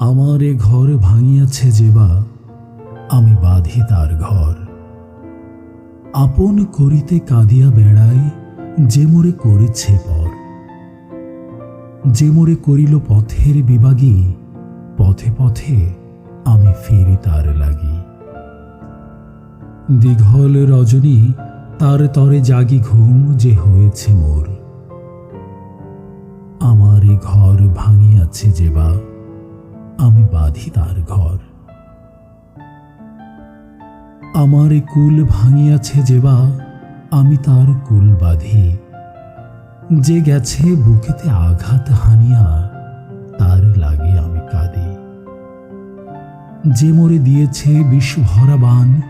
আমার এ ঘর ভাঙিয়াছে যেবা আমি বাঁধি তার ঘর। আপন করিতে কাঁদিয়া বেড়াই, যে মোরে করেছে পর। যে মোরে করিল পথের বিভাগী, পথে পথে আমি ফিরি তার লাগি। দীঘল রজনী, তার তরে জাগি ঘুম যে হয়েছে মোর। আমার এ ঘর ভাঙিয়াছে যেবা আমি বাঁধি তার ঘর। আমার কুল ভাঙিয়াছে যেবা, আমি তার কুল বাঁধি। যে গেছে বুকেতে আঘাত হানিয়া, তার লাগে আমি কাঁদি। যে মোরে দিয়েছে বিষ ভরা বান,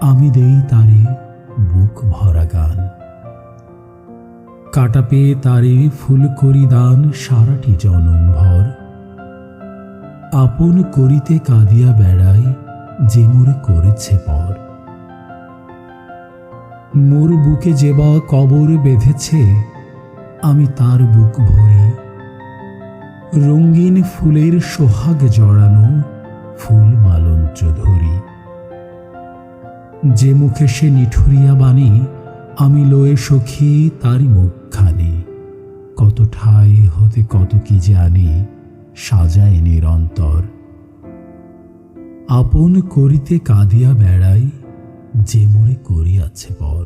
আমি দেই তারে বুক ভরা গান। কাটা পেয়ে তারে ফুল করি দান, সারাটি জনম ভর। আপন করিতে কাঁদিয়া বেড়াই যে মোরে করেছে পর। মোর বুকে যেবা কবর বেঁধেছে, আমি তার বুক ভরি। রঙিন ফুলের সোহাগ জড়ানো ফুল মালঞ্চ ধরি। যে মুখে সে নিঠুরিয়া বাণী, আমি লয়ে সখী তারই মুখখানি। কত ঠাই হতে কত কি জানি, সাজায় নিরন্তর আপন করিতে কাঁদিয়া বেড়াই যে মোরে করিয়াছে পর